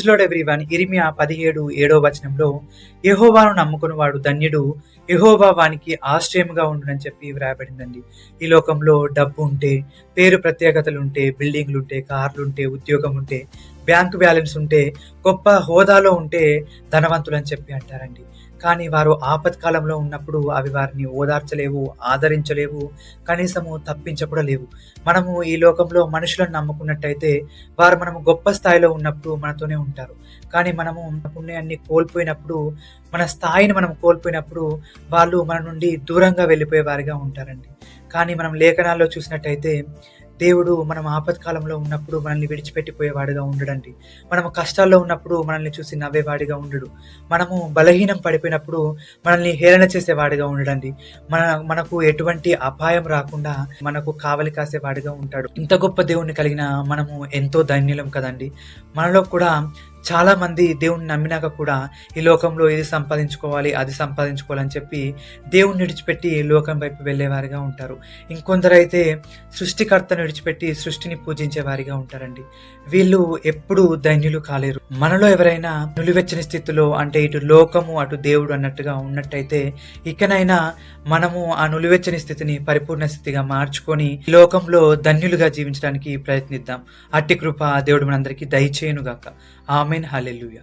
Praise Lord everyone? ఇరిమియా పదిహేడు ఏడో వచనంలో యహోవాను నమ్ముకుని వాడు ధన్యుడు యహోవా వానికి ఆశ్రయముగా ఉండునని చెప్పి వ్రాయబడిందండి. ఈ లోకంలో డబ్బు ఉంటే పేరు ప్రత్యేకతలు ఉంటే బిల్డింగ్లు ఉంటే కార్లు ఉంటే ఉద్యోగం ఉంటే బ్యాంక్ బ్యాలెన్స్ ఉంటే గొప్ప హోదాలో ఉంటే ధనవంతులు అని చెప్పి అంటారండి. కానీ వారు ఆపత్కాలంలో ఉన్నప్పుడు అవి వారిని ఓదార్చలేవు ఆదరించలేవు కనీసము తప్పించకూడా లేవు. మనము ఈ లోకంలో మనుషులను నమ్ముకున్నట్టయితే వారు మనము గొప్ప స్థాయిలో ఉన్నప్పుడు మనతోనే ఉంటారు. కానీ మనము పుణ్యాన్ని కోల్పోయినప్పుడు మన స్థాయిని మనం కోల్పోయినప్పుడు వాళ్ళు మన నుండి దూరంగా వెళ్ళిపోయే వారిగా ఉంటారండి. కానీ మనం లేఖనాల్లో చూసినట్టయితే దేవుడు మనం ఆపత్కాలంలో ఉన్నప్పుడు మనల్ని విడిచిపెట్టిపోయేవాడిగా ఉండడండి. మనము కష్టాల్లో ఉన్నప్పుడు మనల్ని చూసి నవ్వేవాడిగా ఉండడు. మనము బలహీనం పడిపోయినప్పుడు మనల్ని హేళన చేసేవాడిగా ఉండడండి. మన మనకు ఎటువంటి అపాయం రాకుండా మనకు కావలి కాసేవాడిగా ఉంటాడు. ఇంత గొప్ప దేవుణ్ణి కలిగిన మనము ఎంతో ధన్యులం కదండి. మనలో కూడా చాలా మంది దేవుణ్ణి నమ్మినాక కూడా ఈ లోకంలో ఇది సంపాదించుకోవాలి అది సంపాదించుకోవాలని చెప్పి దేవుణ్ణి విడిచిపెట్టి లోకం వైపు వెళ్ళేవారిగా ఉంటారు. ఇంకొందరైతే సృష్టికర్తను విడిచిపెట్టి సృష్టిని పూజించే వారిగా ఉంటారండి. వీళ్ళు ఎప్పుడూ ధన్యులు కాలేరు. మనలో ఎవరైనా నులివెచ్చని స్థితిలో అంటే ఇటు లోకము అటు దేవుడు అన్నట్టుగా ఉన్నట్టయితే ఇకనైనా మనము ఆ నులివెచ్చని స్థితిని పరిపూర్ణ స్థితిగా మార్చుకొని ఈ లోకంలో ధన్యులుగా జీవించడానికి ప్రయత్నిద్దాం. అట్టి కృప దేవుడు మనందరికీ దయచేయునుగాక. Amen. Hallelujah.